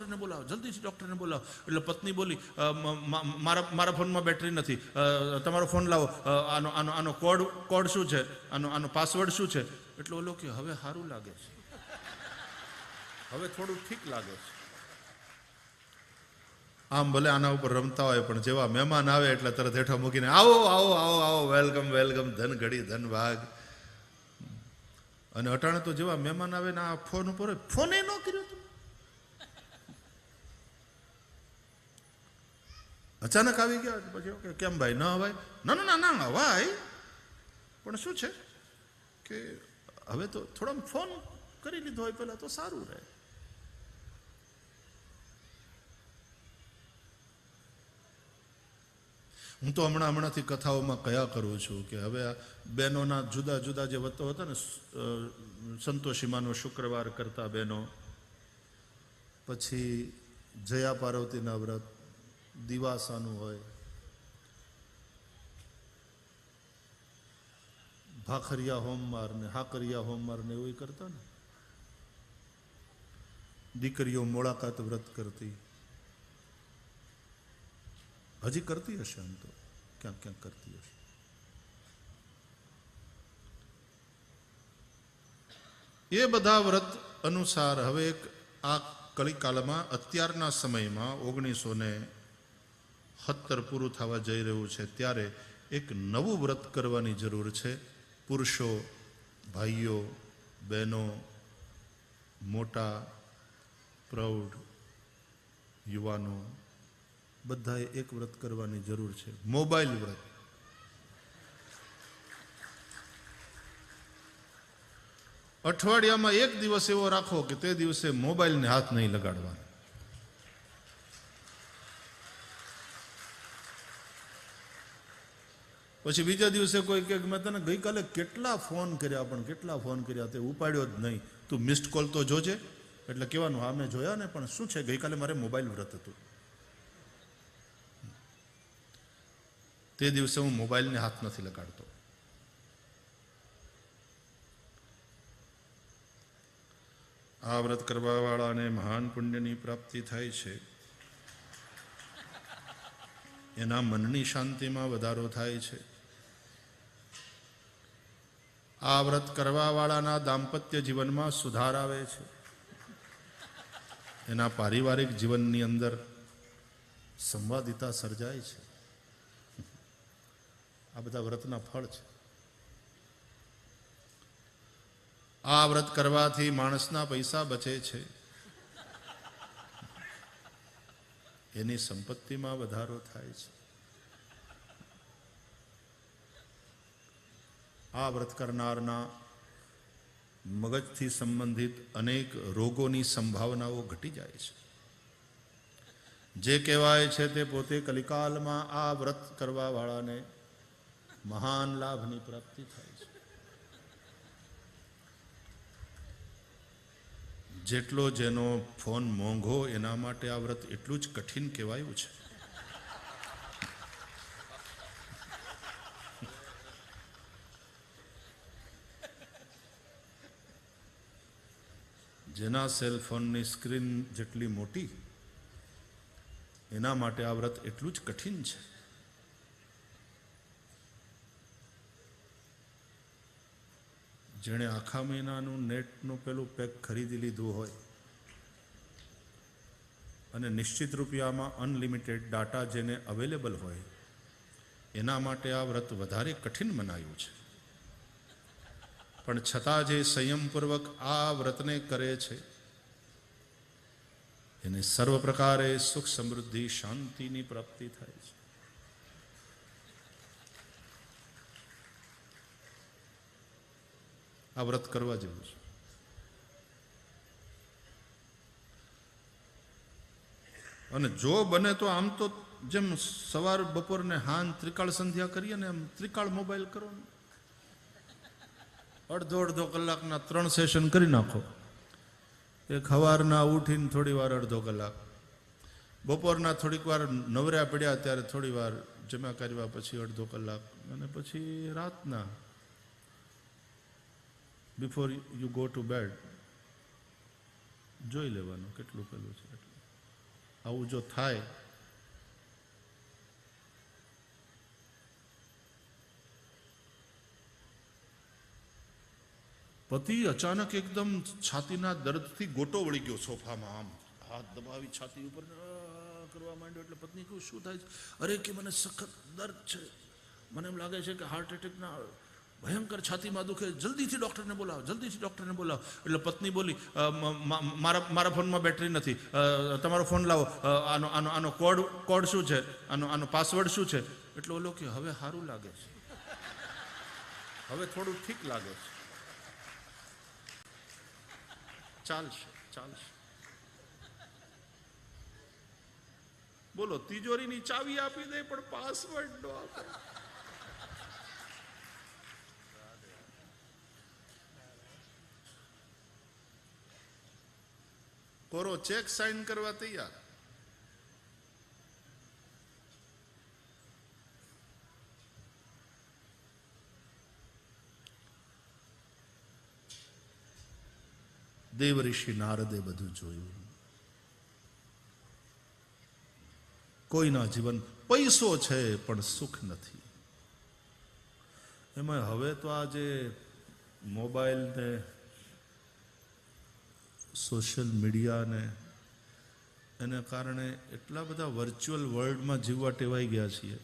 ડૉક્ટરને બોલાવો જલ્દીથી ડૉક્ટરને બોલાવો. એટલે પત્ની બોલી "અ, મ- મ- મારા મારા ફોનમાં બેટરી નથી. તમારો ફોન લાવો. આનો આનો આનો કોડ કોડ શું છે? આનો આનો પાસવર્ડ શું છે? એટલે ઓલો કે હવે સારું લાગે છે. હવે થોડું ઠીક લાગે છે. આમ ભલે આના ઉપર રમતા હોય પણ જેવા મહેમાન આવે એટલે તરત હેઠા મૂકીને આવો આવો આવો આવો વેલકમ વેલકમ ધન ઘડી ધન ભાગ. અને અટાણે તો જેવા મહેમાન આવે ને આ ફોન ઉપર ફોને ન કર્યો અચાનક આવી ગયા પછી ઓકે, કેમ ભાઈ? ન અવાય? ના ના ના ના, અવાય. પણ શું છે કે હવે તો થોડા ફોન કરી લીધો હોય પહેલાં તો સારું રહે. હું તો હમણાં હમણાંથી કથાઓમાં કયા કરું છું કે હવે આ બહેનોના જુદા જુદા જે વતો હતા ને સંતોષીમાનો શુક્રવાર કરતા બહેનો, પછી જયા પાર્વતીના વ્રત દિવાસાનું હોય. ભાખરિયા હોમવાર ને હાકરિયા હોમવાર ને એવું કરતા ને. દીકરીઓ મુલાકાત વ્રત કરતી. હજી કરતી હશે આમ તો. ક્યાંક ક્યાંક કરતી હશે. એ બધા વ્રત અનુસાર હવે એક આ કલિકાલમાં અત્યારના સમયમાં ઓગણીસો ને સત્તર પૂરું થવા જઈ રહ્યું છે, ત્યારે એક નવું વ્રત કરવાની જરૂર છે. પુરુષો, ભાઈઓ, બહેનો, મોટા, પ્રૌઢ, યુવાનો, બધાએ એક વ્રત કરવાની જરૂર છે. મોબાઈલ વ્રત. અઠવાડિયામાં એક દિવસ એવો રાખો કે તે દિવસે મોબાઈલને હાથ નહીં લગાડવાનો. પછી બીજા દિવસે કોઈ કે મેં તને ગઈકાલે કેટલા ફોન કર્યા પણ કેટલા ફોન કર્યા તે ઉપાડ્યો જ નહીં. તું મિસ્ડ કોલ તો જોજે. એટલે કહેવાનું, હા, મેં જોયા ને, પણ શું છે? ગઈકાલે મારે મોબાઈલ વ્રત હતું. તે દિવસે હું મોબાઈલને હાથ નથી લગાડતો. આ વ્રત કરવાવાળાને મહાન પુણ્યની પ્રાપ્તિ થાય છે. એના મનની શાંતિમાં વધારો થાય છે. આ વ્રત કરવાવાળાના દાંપત્ય જીવનમાં સુધાર આવે છે. એના પારિવારિક જીવનની અંદર સંવાદિતા સર્જાય છે. આ બધા વ્રતના ફળ છે. આ વ્રત કરવાથી માણસના પૈસા બચે છે. એની સંપત્તિમાં વધારો થાય છે. આ વ્રત કરનારના મગજથી સંબંધિત અનેક રોગોની સંભાવનાઓ ઘટી જાય છે. જે કહેવાય છે તે પોતે કલિકાલમાં આ વ્રત કરવાવાળાને મહાન લાભની પ્રાપ્તિ થાય છે. જેટલો જેનો ફોન મોંઘો એના માટે આ વ્રત એટલું જ કઠિન કહેવાયું છે. જેના સેલફોનની સ્ક્રીન જેટલી મોટી, એના માટે આ વ્રત એટલું જ કઠિન છે. જેણે આખા મહિનાનું નેટનું પેલું પેક ખરીદી લીધું હોય, અને નિશ્ચિત રૂપિયામાં અનલિમિટેડ ડાટા જેને અવેલેબલ હોય, એના માટે આ વ્રત વધારે કઠિન મનાયું છે. પણ છતાં જે સંયમપૂર્વક આ વ્રતને કરે છે, એને સર્વ પ્રકારે સુખ સમૃદ્ધિ, શાંતિની પ્રાપ્તિ થાય છે. આ વ્રત કરવા જેવું છે. અને જો બને તો આમ તો જેમ સવાર બપોર ને હાન ત્રિકાળ સંધ્યા કરીએ ને એમ ત્રિકાળ મોબાઈલ કરો ને. અડધો અડધો કલાકના ત્રણ સેશન કરી નાખો. એક સવારના ઉઠીને થોડી વાર અડધો કલાક. બપોરના થોડીક વાર નવર્યા પડ્યા ત્યારે થોડી વાર જમા કરવા પછી અડધો કલાક. અને પછી રાતના before you go to bed જોઈ લેવાનું કેટલું પેલું છે. આવું જો થાય પતિ અચાનક એકદમ છાતીના દર્દથી ગોટો વળી ગયો સોફામાં આમ. હાથ દબાવી છાતી ઉપર કરવા માંડ્યો એટલે પત્ની કહું શું થાય છે? અરે કે મને સખત દર્દ છે. મને એમ લાગે છે કે હાર્ટ એટેકના ભયંકર છાતીમાં દુખે. જલ્દીથી ડૉક્ટરને બોલાવો જલ્દીથી ડૉક્ટરને બોલાવો. એટલે પત્ની બોલી "અ, મ- મા- મારા મારા ફોનમાં બેટરી નથી. તમારો ફોન લાવો. આનો આનો આનો કોડ કોડ શું છે? આનો આનો પાસવર્ડ શું છે? એટલે ઓલો કે હવે સારું લાગે છે. હવે થોડું ઠીક લાગે છે. ચાલશે ચાલશે. બોલો, તિજોરીની ચાવી આપી દે, પણ પાસવર્ડ નો આપે. કોરો ચેક સાઇન કરવા તૈયાર? દેવ ઋષિ નારદે બધું જોયું. કોઈના જીવન પૈસો છે પણ સુખ નથી. એમાં હવે તો આ જે મોબાઈલ ને સોશિયલ મીડિયાને એના કારણે એટલા બધા વર્ચ્યુઅલ વર્લ્ડમાં જીવવા ટેવાઈ ગયા છીએ.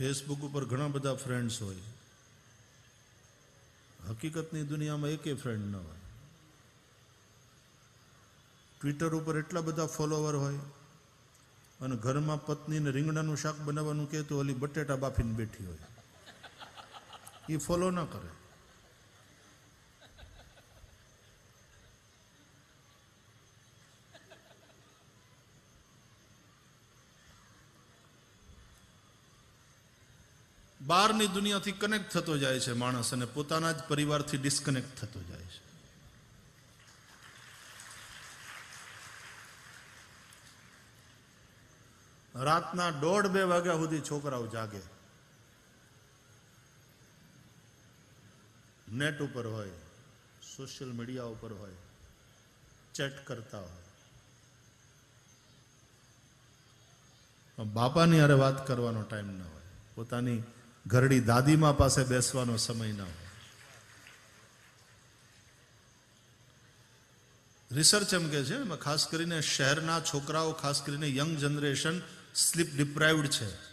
ફેસબુક ઉપર ઘણા બધા ફ્રેન્ડ્સ હોય. હકીકતની દુનિયામાં એકે ફ્રેન્ડ ન હોય. ટ્વિટર ઉપર એટલા બધા ફોલોવર હોય અને ઘરમાં પત્નીને રીંગણાનું શાક બનાવવાનું કહેતું ઓલી બટેટા બાફીને બેઠી હોય. એ ફોલો ન કરે. બહારની દુનિયાથી કનેક્ટ થતો જાય છે માણસ અને પોતાના જ પરિવારથી ડિસ્કનેક્ટ થતો જાય છે. રાતના દોઢ બે વાગ્યા સુધી છોકરાઓ જાગે. નેટ ઉપર હોય, સોશિયલ મીડિયા ઉપર હોય, ચેટ કરતા હોય. બાપાની હારે વાત કરવાનો ટાઈમ ન હોય. પોતાની ઘરડી દાદીમા પાસે બેસવાનો સમય ન હોય. રિસર્ચ એમ કે છે, એમાં ખાસ કરીને શહેરના છોકરાઓ, ખાસ કરીને યંગ જનરેશન સ્લીપ ડિપ્રાઇવડ છે.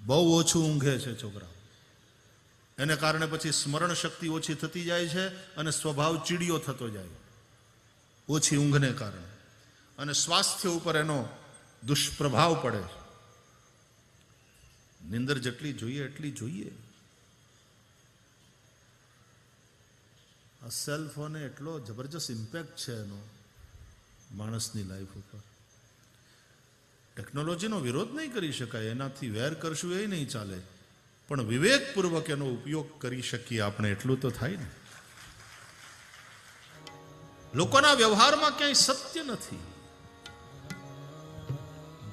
બહુ ઓછું ઊંઘે છે છોકરાઓ. એને કારણે પછી સ્મરણ શક્તિ ઓછી થતી જાય છે અને સ્વભાવ ચીડિયો થતો જાય. ઓછી ઊંઘને કારણે. અને સ્વાસ્થ્ય ઉપર એનો દુષ્પ્રભાવ પડે છે. નિંદર જેટલી જોઈએ એટલી જોઈએ. આ સેલ ફોને એટલો જબરજસ્ત ઇમ્પેક્ટ છે એનો માણસની લાઈફ ઉપર. ટેકનોલોજીનો વિરોધ નહીં કરી શકાય, એનાથી વેર કરશું એ નહીં ચાલે. પણ વિવેકપૂર્વક એનો ઉપયોગ કરી શકીએ આપણે, એટલું તો થાય ને. લોકોના વ્યવહારમાં ક્યાંય સત્ય નથી.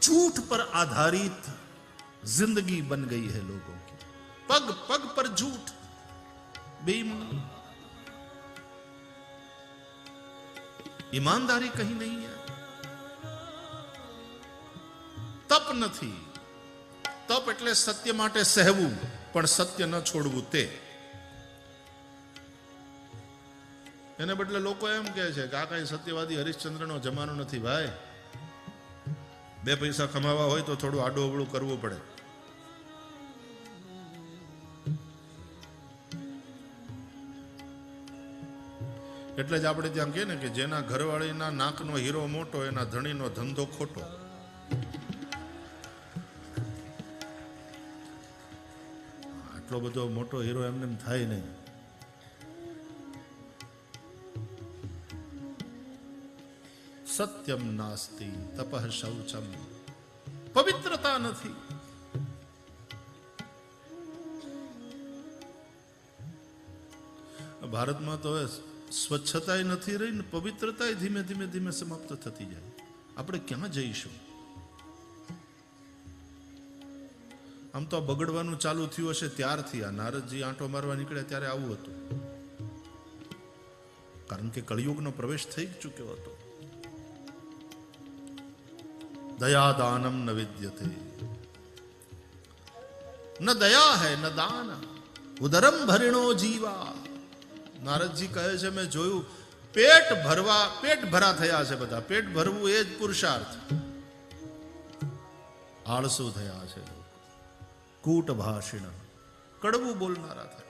જૂઠ પર આધારિત जिंदगी बन गई है लोगों की पग पग पर झूठ बेईमानी ईमानदारी कहीं नहीं है તપ નથી તપ એટલે સત્ય માટે સહેવું પણ સત્ય ન છોડવું તે એને બદલે લોકો એમ કહે છે કે આ કઈ સત્યવાદી હરિશ્ચંદ્રનો જમાનો નથી ભાઈ બે પૈસા કમાવા હોય તો થોડું આડું અવળું કરવું પડે. એટલે જ આપણે ત્યાં કહે ને કે જેના ઘરવાળીના નાકનો હીરો મોટો, એના ધણીનો ધંધો ખોટો. આટલો બધો મોટો હીરો એમને એમ થાય નહીં. સત્યમ નાસ્તિ, તપઃ શૌચમ. પવિત્રતા નથી. ભારતમાં તો સ્વચ્છતા નથી રહી ને પવિત્રતા ધીમે ધીમે ધીમે સમાપ્ત થતી જાય. આપણે ક્યાં જઈશું? આમ તો બગડવાનું ચાલુ થયું હશે ત્યારથી. આ નારદજી આંટો મારવા નીકળ્યા ત્યારે આવું હતું. કારણ કે કળિયુગનો પ્રવેશ થઈ ચૂક્યો હતો. દયાદાનમ ન વિદ્યતે. ન દયા હૈ, ન દાન. ઉદરમ ભરીણો જીવા. નારદજી કહે છે, મેં જોયું, પેટ ભરવા, પેટ ભરા થયા છે બધા. પેટ ભરવું એ જ પુરુષાર્થ. આળસુ થયા છે કૂટ ભાષિણ કડવું બોલનારા થયા.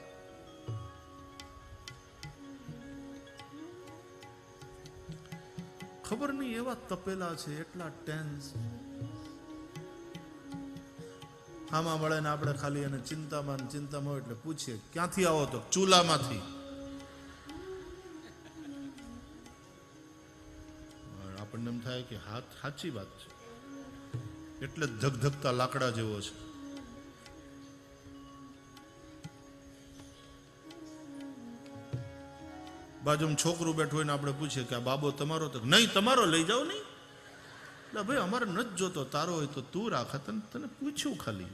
ખબર નહીં એવા તપેલા છે એટલા ટેન્સ આમાં મળે ને આપણે ખાલી એને ચિંતામાં ચિંતામાં હોય એટલે પૂછીએ, ક્યાંથી આવો તો? ચૂલામાંથી. આપણને એમ થાય કે હાથ સાચી વાત છે. એટલે ધગધગતા લાકડા જેવો છે. બાજુમાં છોકરું બેઠું હોય ને આપણે પૂછીએ કે આ બાબો તમારો તો નહીં, તમારો લઈ જાઓ નહીં? એટલે ભાઈ, અમારે નથી જોતો, તારો હોય તો તું રાખ. તને પૂછ્યું ખાલી.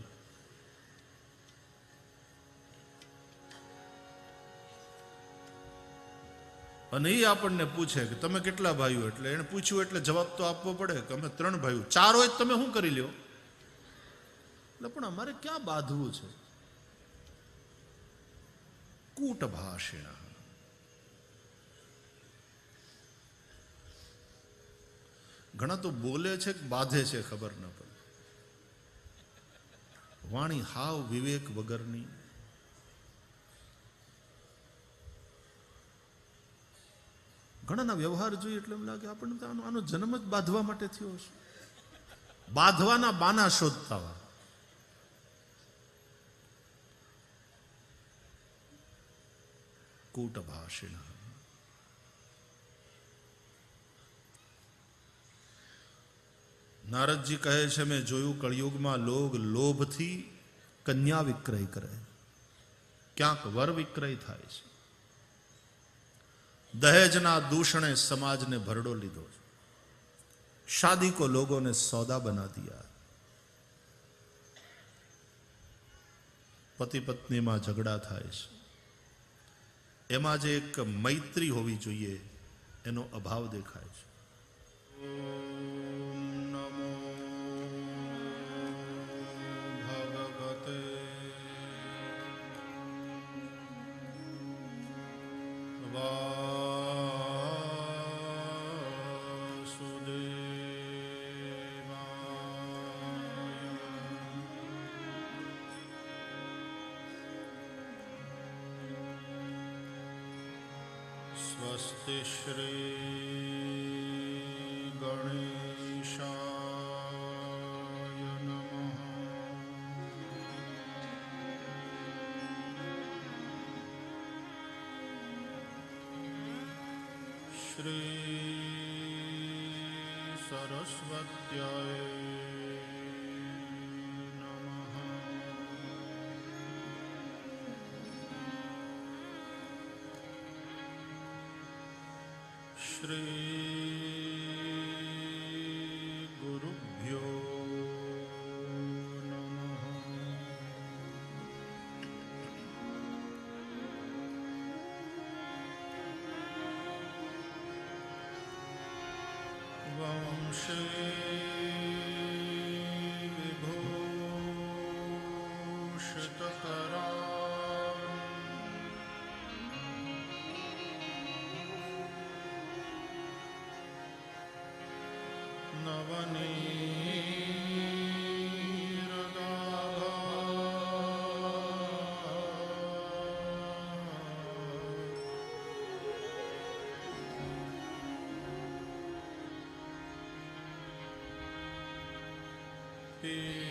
અને એ આપણને પૂછે કે તમે કેટલા ભાઈઓ? એટલે એને પૂછ્યું એટલે જવાબ તો આપવો પડે કે અમે ત્રણ ભાઈઓ. ચાર હોય તમે શું કરી લ્યો? એટલે પણ અમારે ક્યાં બાંધવું છે? કૂટ ભાષિણ ઘણા તો બોલે છે કે બાંધે છે ખબર ન પડે. વાણી હાવ વિવેક વગરની. ઘણાના વ્યવહાર જોઈએ એટલે એમ લાગે આપણને તો આનો આનો જન્મ જ બાંધવા માટે થયો છે બાંધવાના બાના શોધતા હોય કૂટ નારદજી કહે છે મેં જોયું કળિયુગમાં લોગ લોભથી કન્યા વિક્રય કરે ક્યાંક વર વિક્રય થાય છે દહેજના દૂષણે સમાજને ભરડો લીધો છે शादी को लोगों ने सौदा बना दिया પતિ પત્નીમાં ઝઘડા થાય છે એમાં જે એક મૈત્રી હોવી જોઈએ એનો અભાવ દેખાય स्वस्ति श्री गणेशाय नमः श्री Three. Peace.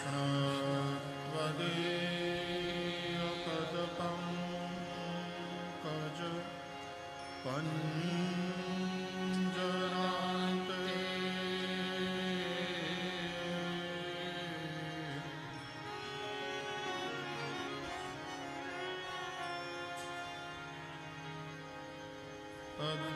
Krishna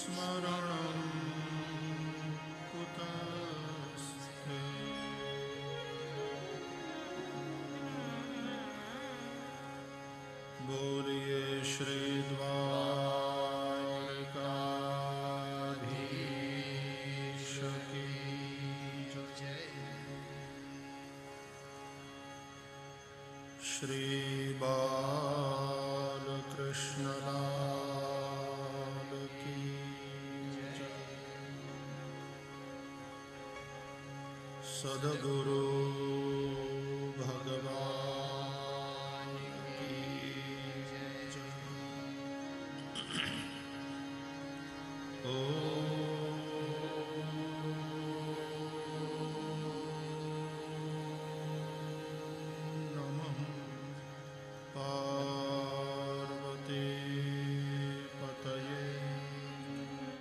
સ્મરણ કુતસ્તે બોલીએ શ્રી દ્વારકાધીશ કી સદગુરુ ભગવાન